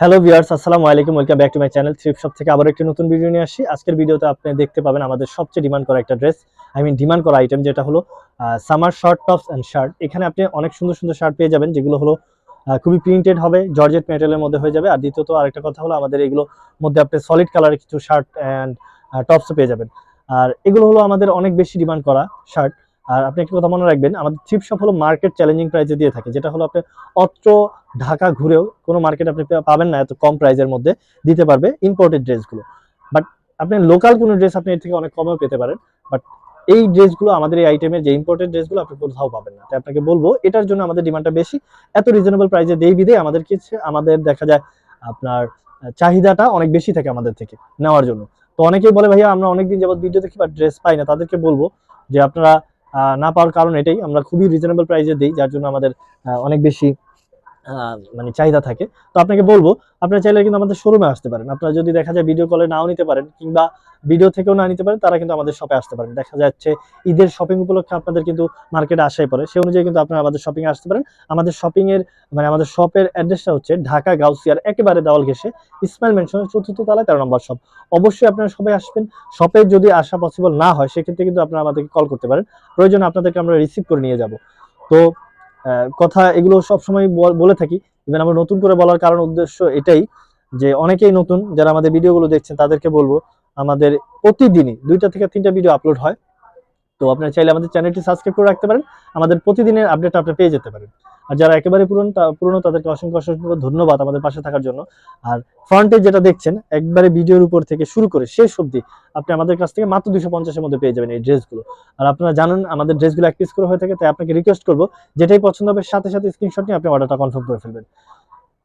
Hello viewers আসসালামু আলাইকুম welcome back to my channel thrift shop থেকে আবার একটি নতুন ভিডিও নিয়ে আসি আজকের ভিডিওতে আপনি দেখতে পাবেন আমাদের সবচেয়ে ডিমান্ড করা একটা ড্রেস আই মিন ডিমান্ড করা আইটেম যেটা হলো summer short tops and shirt এখানে আপনি অনেক সুন্দর সুন্দর শার্ট পেয়ে যাবেন, যেগুলো হলো খুবই প্রিন্টেড হবে জর্জেট ম্যাটেরিয়ালের মধ্যে হয়ে যাবে। আর দ্বিতীয়ত আরেকটা কথা হলো, আমাদের এগুলো মধ্যে আপনি সলিড কালারের কিছু শার্ট অ্যান্ড টপসও পেয়ে যাবেন। আর এগুলো হলো আমাদের অনেক বেশি ডিমান্ড করা শার্ট আর আপনি একটা কথা মনে রাখবেন, আমাদের থ্রিপ শপ হলো মার্কেট চ্যালেঞ্জিং প্রাইসে দিয়ে থাকে, যেটা হলো আপনি অত্র ঢাকা ঘুরেও কোনো মার্কেট আপনি পাবেন না, এত কম প্রাইসের মধ্যে দিতে পারবে ইম্পোর্টেড ড্রেসগুলো বাট আপনি লোকাল কোনো ড্রেস আপনি এর থেকে অনেক কমেও পেতে পারেন বাট এই ড্রেসগুলো আমাদের এই আইটেমের যে ইম্পোর্টেড ড্রেসগুলো আপনি কোথাও পাবেন না। তাই আপনাকে বলব, এটার জন্য আমাদের ডিমান্ডটা বেশি, এত রিজনেবল প্রাইসে দেই বিদে আমাদের কিছু আমাদের দেখা যায় আপনার চাহিদাটা অনেক বেশি থাকে আমাদের থেকে নেওয়ার জন্য। তো অনেকেই বলে, ভাইয়া আমরা অনেকদিন যাবত ভিডিও দেখি বা ড্রেস পাই না। তাদেরকে বলব যে, আপনারা না পাওয়ার কারণ এটাই। আমরা খুবই রিজনেবল প্রাইসে দিই যার জন্য আমাদের অনেক বেশি মানে চাহিদা থাকে। তো আপনাকে বলব, আপনারা চাইলে কিন্তু আমাদের শোরুমে আসতে পারেন। আপনারা যদি দেখা যায় ভিডিও কলে নাও নিতে পারেন, কিংবা ভিডিও থেকেও না নিতে পারেন, তারা কিন্তু আমাদের শপে আসতে পারেন। দেখা যাচ্ছে ঈদের শপিং উপলক্ষে আপনাদের কিন্তু মার্কেটে আসাই পড়ে। সেই অনুযায়ী কিন্তু আপনারা আমাদের শপিং আসতে পারেন। আমাদের শপিং এর মানে আমাদের শপের অ্যাড্রেসটা হচ্ছে ঢাকা গাউসিয়ার, একেবারে দেওয়াল ঘেসে ইসমাইল মেনশনের চতুর্থ তলায় তেরো নম্বর শপ অবশ্যই আপনারা সবাই আসবেন। শপে যদি আসা পসিবল না হয়, সেক্ষেত্রে কিন্তু আপনারা আমাদেরকে কল করতে পারেন। প্রয়োজন আপনাদেরকে আমরা রিসিভ করে নিয়ে যাব। তো কথা এগুলো সবসময় বল- থাকি। ইভেন আমরা নতুন করে বলার কারণ উদ্দেশ্য এটাই যে অনেকেই নতুন, যারা আমাদের ভিডিওগুলো দেখছেন তাদেরকে বলব, আমাদের প্রতিদিনই দুইটা থেকে তিনটা ভিডিও আপলোড হয়। তো আপনারা চাইলে আমাদের চ্যানেলটি সাবস্ক্রাইব করে রাখতে পারেন। আমাদের প্রতিদিনের আপডেট আপনি পেয়ে যেতে পারেন। আর যারা একেবারে পুরনো পুরনো, তাদেরকে অসংখ্য অসংখ্য ধন্যবাদ আমাদের পাশে থাকার জন্য। আর ফ্রন্টে যেটা দেখছেন, একবারে ভিডিওর উপর থেকে শুরু করে শেষ অবধি আপনি আমাদের কাছ থেকে মাত্র দুশো পঞ্চাশের মধ্যে পেয়ে যাবেন এই ড্রেসগুলো আর আপনারা জানেন, আমাদের ড্রেসগুলো এক পিস করে হয়ে থাকে, তাই আপনাকে রিকোয়েস্ট করব, যেটাই পছন্দ হবে, সাথে সাথে স্ক্রিনশট নিয়ে আপনি অর্ডারটা কনফার্ম করে ফেলবেন।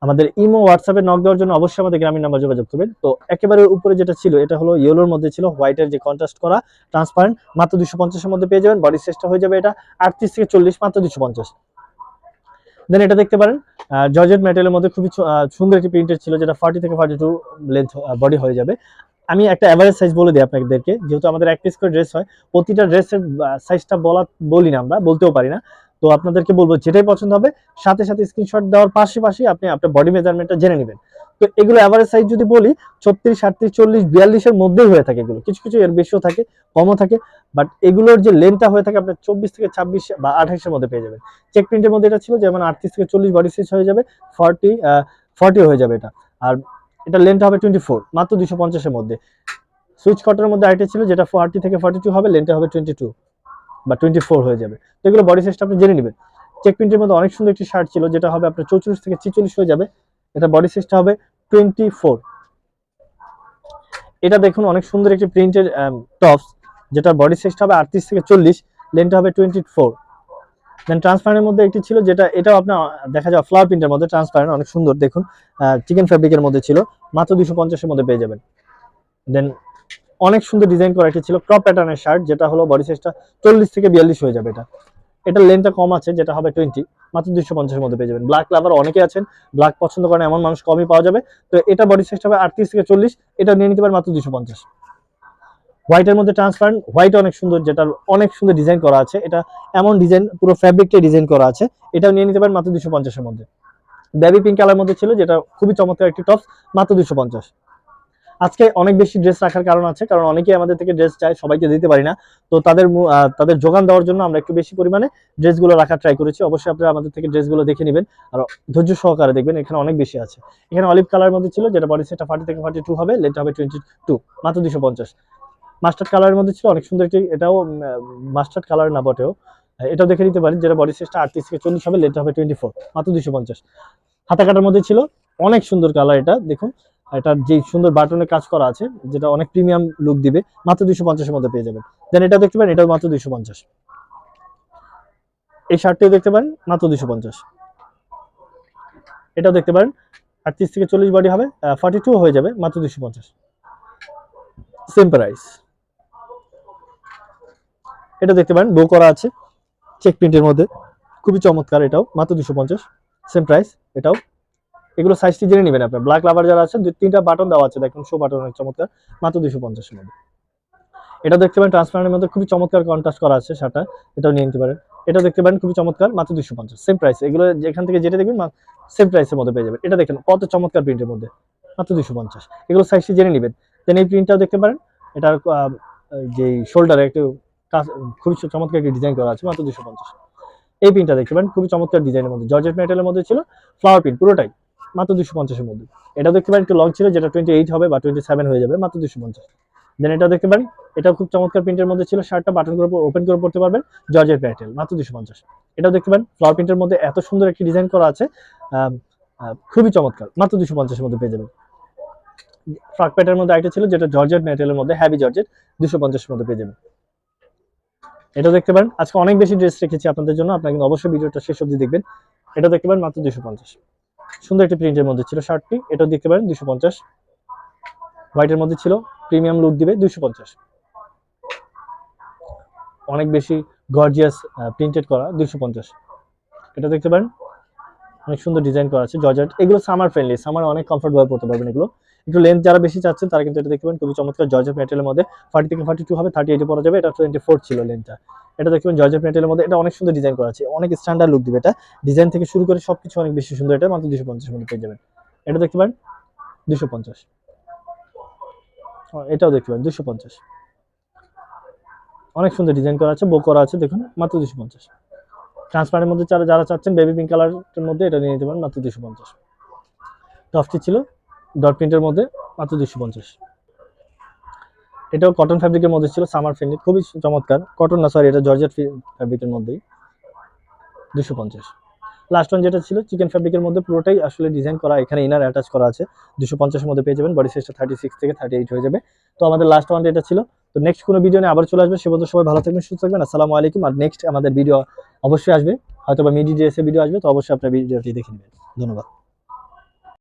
আমাদের ইমো হোয়াটসঅ্যাপে নক দেওয়ার জন্য অবশ্যই আমাদের গ্রামীণ নাম্বার যোগাযোগ করবেন। তো একেবারে উপরে যেটা ছিল, এটা হলো ইয়েলোর মধ্যে ছিল হোয়াইটের যে কন্ট্রাস্ট করা ট্রান্সপারেন্ট মাত্র দুশো পঞ্চাশের মধ্যে পেয়ে যাবেন। বডি সাইজটা হয়ে যাবে এটা আটত্রিশ থেকে চল্লিশ, মাত্র দুশো পঞ্চাশ। দেন এটা দেখতে পারেন জর্জেট ম্যাটেরিয়ালের মধ্যে খুবই সুন্দর একটি প্রিন্টের ছিল, যেটা ফর্টি থেকে ফর্টি টু লেন্থ বডি হয়ে যাবে। আমি একটা অ্যাভারেজ সাইজ বলে দিই আপনাদেরকে, যেহেতু আমাদের এক পিস করে ড্রেস হয়, প্রতিটা ড্রেসের সাইজটা বলা, বলি না আমরা, বলতেও পারি না। তো আপনাদেরকে বলব যেটাই পছন্দ হবে, সাথে সাথে স্ক্রিনশট দেওয়ার পাশাপাশি আপনি আপনার বডি মেজারমেন্টটা জেনে নেবেন। তো এগুলো অ্যাভারেজ সাইজ যদি বলি, ছত্রিশ আটত্রিশ চল্লিশ, বিয়াল্লিশের মধ্যেই হয়ে থাকে এগুলো। কিছু কিছু এর বেশিও থাকে, কমও থাকে বাট এগুলোর যে লেন্থটা হয়ে থাকে আপনার চব্বিশ থেকে ছাব্বিশ বা আঠাইশের মধ্যে পেয়ে যাবেন। চেক প্রিন্টের মধ্যে এটা ছিল যেমন আটত্রিশ থেকে চল্লিশ বডি সাইজ হয়ে যাবে ফর্টি ফর্টি হয়ে যাবে এটা। আর এটা লেন্থটা হবে টোয়েন্টি ফোর মাত্র দুশো পঞ্চাশের মধ্যে। সুইচ কটের মধ্যে আইটে ছিল যেটা ফর্টি থেকে ফর্টি টু হবে লেন্থটা হবে টোয়েন্টি টু বা টোয়েন্টি ফোর হয়ে যাবে। তো এগুলো বডি সাইজটা আপনি জেনে নেবেন। চেক প্রিন্টের মধ্যে অনেক সুন্দর একটি শার্ট ছিল, যেটা হবে আপনার চৌচল্লিশ থেকে ছিচল্লিশ হয়ে যাবে। এটা বডি সাইজটা হবে টোয়েন্টি ফোর এটা দেখুন, অনেক সুন্দর একটি প্রিন্টের টপস যেটা বডি সাইজটা হবে আটত্রিশ থেকে চল্লিশ লেন্থটা হবে টোয়েন্টি ফোর দেন ট্রান্সপারেন্টের মধ্যে একটি ছিল, যেটা, এটাও আপনার দেখা যায় ফ্লাওয়ার প্রিন্টের মধ্যে ট্রান্সপারেন্ট অনেক সুন্দর, দেখুন চিকেন ফ্যাব্রিকের মধ্যে ছিল। মাত্র দুশো পঞ্চাশের মধ্যে পেয়ে যাবেন। দেন অনেক সুন্দর ডিজাইন করা ছিল ক্রপ প্যাটার্নের শার্ট যেটা হলো বডি সাইজটা চল্লিশ থেকে বিয়াল্লিশ হয়ে যাবে এটা। এটার লেন্থটা কম আছে, যেটা হবে টোয়েন্টি মাত্র দুশো পঞ্চাশের মধ্যে পেয়ে যাবেন। ব্ল্যাক লাভার অনেকে আছেন ব্ল্যাক পছন্দ করেন, এমন মানুষ কমই পাওয়া যাবে। তো এটা বডি সাইজটা হবে আটত্রিশ থেকে চল্লিশ, এটা নিয়ে নিতে পারেন মাত্র দুশো পঞ্চাশ। হোয়াইটের মধ্যে ট্রান্সপারেন্ট হোয়াইট অনেক সুন্দর যেটা অনেক সুন্দর ডিজাইন করা আছে। এটা এমন ডিজাইন পুরো ফ্যাব্রিকটা ডিজাইন করা আছে, এটাও নিয়ে নিতে পারেন মাত্র দুশো পঞ্চাশের মধ্যে। বেবি পিঙ্ক কালার মধ্যে ছিল, যেটা খুবই চমৎকার একটি টপস মাত্র দুশো পঞ্চাশ। আজকে অনেক বেশি ড্রেস রাখার কারণ আছে, কারণ অনেকেই আমাদের থেকে ড্রেস চায়, সবাইকে দিতে পারি না। তো তাদের তাদের যোগান দেওয়ার জন্য আমরা একটু বেশি পরিমাণে ড্রেসগুলো রাখার ট্রাই করেছি। অবশ্যই আপনারা আমাদের থেকে ড্রেসগুলো দেখে নেবেন। আর ধৈর্য সহকারে দেখবেন, এখানে অনেক বেশি আছে। এখানে অলিভ কালার মধ্যে ছিল, যেটা বডি সেটটা ফার্টি থেকে ফার্টি টু হবে লেট হবে টোয়েন্টি টু মাত্র দুশো পঞ্চাশ। মাস্টার্ড কালারের মধ্যে ছিল, অনেক সুন্দর একটি, এটাও মাস্টার্ড কালার না, বটেও। এটাও দেখে নিতে পারেন, যেটা বডি সাইজটা আটত্রিশ থেকে চল্লিশ হবে লেট হবে টোয়েন্টি ফোর মাত্র দুশো পঞ্চাশ। হাতা কাটার মধ্যে ছিল, অনেক সুন্দর কালার এটা, দেখুন। এটার যে সুন্দর বাটনের কাজ করা আছে, যেটা অনেক প্রিমিয়াম লুক দিবে, মাত্র দুশো পঞ্চাশের মধ্যে পেয়ে যাবেন। দেন এটা দেখতে পারেন, এটাও মাত্র দুশো পঞ্চাশ। এই শার্টটিও দেখতে পারেন, মাত্র দুশো পঞ্চাশ। এটাও দেখতে পারেন, আটত্রিশ থেকে চল্লিশ বডি হবে ফর্টি টু হয়ে যাবে, মাত্র দুশো পঞ্চাশ। সেম প্রাইস এটা দেখতে পারেন বো করা আছে চেক প্রিন্টের মধ্যে। খুবই চমৎকার এটাও, মাত্র দুশো পঞ্চাশ। সেম প্রাইস এটাও। এগুলো সাইজটি জেনে নেবেন আপনার। ব্ল্যাক লাভার যারা আছেন, দুই তিনটা বাটন দেওয়া আছে। দেখুন শো বাটন অনেক চমৎকার। মাত্র দুশো পঞ্চাশের মধ্যে। এটা দেখতে পারেন ট্রান্সপারেন্টের মধ্যে খুবই চমৎকার কন্ট্রাস্ট করা আছে শার্টটা। এটাও নিয়ে নিতে পারেন। এটা দেখতে পারেন, খুবই চমৎকার। মাত্র দুশো পঞ্চাশ। সেম প্রাইস এগুলো যেখান থেকে যেটা দেখবেন সেম প্রাইসের মধ্যে পেয়ে যাবেন। এটা দেখেন, কত চমৎকার প্রিন্টের মধ্যে। মাত্র দুশো পঞ্চাশ। এগুলো সাইজটি জেনে নেবেন। দেন এই প্রিন্টটাও দেখতে পারেন। এটার যে শোল্ডারে একটু খুবই চমৎকার একটি ডিজাইন করা আছে। মাত্র দুশো পঞ্চাশ। এই প্রিন্টটা দেখতে পারেন, খুবই চমৎকার ডিজাইনের মধ্যে। জর্জেট মেটেলের মধ্যে ছিল ফ্লাওয়ার প্রিন্ট পুরোটাই। মাত্র দুশো পঞ্চাশের মধ্যে। এটা দেখতে পারেন একটু লং ছিল, যেটা টোয়েন্টি এইট হবে বা টোয়েন্টি সেভেন হয়ে যাবে, মাত্র দুশো পঞ্চাশ। দেন এটা দেখতে পারেন, এটা খুব চমৎকার প্রিন্টের মধ্যে ছিল শার্টটা বাটন করে ওপেন করে পড়তে পারবেন, জর্জের প্যাটেল, মাত্র দুশো পঞ্চাশ। এটাও দেখতে পারেন ফ্লাওয়ার প্রিন্টের মধ্যে এত সুন্দর একটি ডিজাইন করা আছে খুবই চমৎকার, মাত্র দুশো পঞ্চাশের মধ্যে পেয়ে যাবেন। ফ্রক প্যাটের মধ্যে একটা ছিল, যেটা জর্জেট মেটেরিয়ালের মধ্যে হ্যাভি জর্জেট দুশো পঞ্চাশের মধ্যে পেয়ে যাবেন। এটা দেখতে পারেন, আজকে অনেক বেশি ড্রেস রেখেছি আপনাদের জন্য, আপনারা কিন্তু অবশ্যই ভিডিওটা শেষ অবধি দেখবেন। এটা দেখতে পারেন, মাত্র দুশো পঞ্চাশ। সুন্দর একটি প্রিন্টের মধ্যে ছিল শার্টটি। এটাও দেখতে পারেন দুশো পঞ্চাশ। হোয়াইটের মধ্যে ছিল প্রিমিয়াম লুক দিবে দুশো পঞ্চাশ। অনেক বেশি গর্জিয়াস প্রিন্টেড করা দুশো পঞ্চাশ। এটা দেখতে পারেন, অনেক সুন্দর ডিজাইন করা আছে জর্জেট এগুলো সামার ফ্রেন্ডলি সামার অনেক কমফোর্টেবল পড়তে পারবেন এগুলো। একটু লেন্থ যারা বেশি চাচ্ছেন, তারা কিন্তু এটা দেখতে পারেন, খুবই চমৎকার জর্জেট ম্যাটেরিয়ালের মধ্যে। ফার্টি থেকে ফার্টি টু হবে থার্টি এইটে পরা যাবে, এটা টোয়েন্টি ফোর ছিল লেন্থটা এটা দেখতে পাবেন জর্জেট মধ্যে। এটা অনেক সুন্দর ডিজাইন করা আছে। অনেক স্ট্যান্ডার্ড লুক দিবে এটা। ডিজাইন থেকে শুরু করে সবকিছু অনেক বেশি সুন্দর। এটা মাত্র দুশো পঞ্চাশ মধ্যে পেয়ে যাবেন। এটা দেখতে পারেন? দুশো পঞ্চাশ। এটাও দেখতে পারেন। দুশো পঞ্চাশ। অনেক সুন্দর ডিজাইন করা আছে। বো করা আছে, দেখুন। মাত্র দুশো পঞ্চাশ। ট্রান্সপারেন্টের মধ্যে যারা যারা চাচ্ছেন বেবি পিঙ্ক কালারের মধ্যে এটা নিয়ে নিতে পারেন। মাত্র দুশো পঞ্চাশ। টপটি ছিল। ডট প্রিন্টের মধ্যে মাত্র দুশো পঞ্চাশ। এটাও কটন ফ্যাব্রিকের মধ্যে ছিল সামার ফ্রেন্ডলি খুবই চমৎকার। কটন না সরি এটা জর্জেট ফ্যাব্রিকের মধ্যেই। দুশো পঞ্চাশ। লাস্ট ওয়ান যেটা ছিল চিকেন ফ্যাব্রিকের মধ্যে পুরোটাই আসলে ডিজাইন করা, এখানে ইনার অ্যাটাচ করা আছে। দুশো পঞ্চাশের মধ্যে পেয়ে যাবেন বডি সাইজটা থার্টি সিক্স থেকে থার্টি এইট হয়ে যাবে। তো আমাদের লাস্ট ওয়ানটা এটা ছিল, তো নেক্সট কোনো ভিডিও নিয়ে আবার চলে আসবে, সে পর্যন্ত সবাই ভালো থাকবেন, সুস্থ থাকবেন, আসসালামু আলাইকুম। আর নেক্সট আমাদের ভিডিও অবশ্যই আসবে হয়তো বা মিডি ড্রেসের ভিডিও আসবে, তো অবশ্যই আপনার ভিডিওটি দেখে নেবেন। ধন্যবাদ।